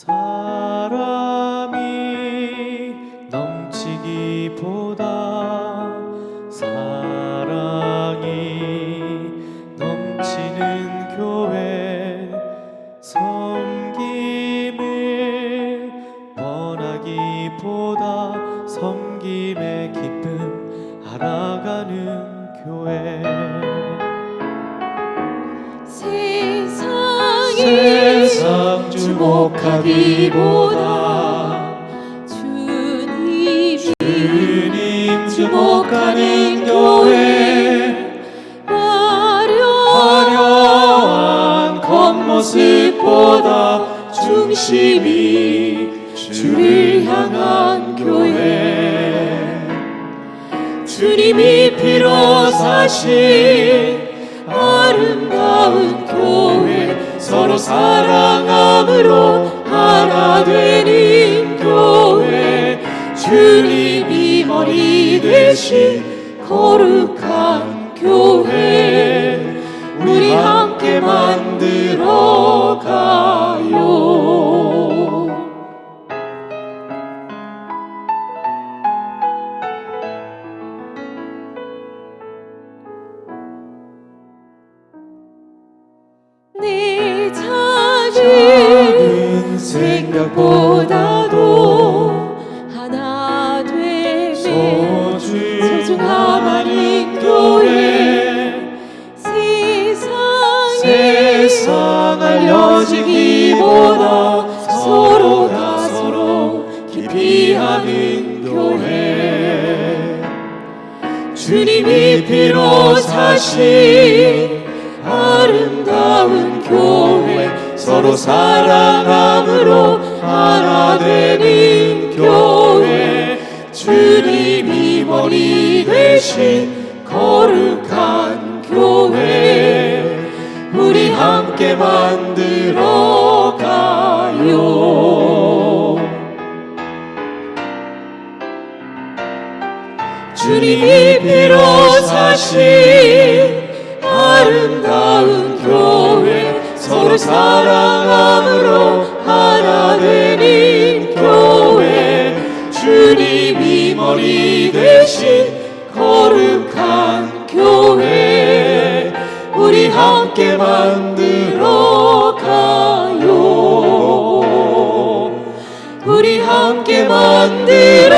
사람이 넘치기보다 사랑이 넘치는 교회 섬김을 원하기보다 섬김의 기쁨 알아가는 교회. 주목하기보다 주님이 주님 주목하는 교회 화려한 겉모습보다 중심이 주를 향한 교회. 주님이 피로 사신 아름다운 교회 서로 사랑함으로 하나 되는 교회. 주님이 머리 대신 거룩한 작은 생각보다도 하나 되네. 소중함하는 교회 세상에 세상 알려지기보다 서로가 서로 깊이 하는 교회 주님이 피로 사신 아름다운 교회 서로 사랑함으로 하나 되는 교회. 주님이 머리 대신 거룩한 교회. 우리 함께 만들어 가요. 주님이 피로 사신 함께 만들어 가요. 우리 함께 만들어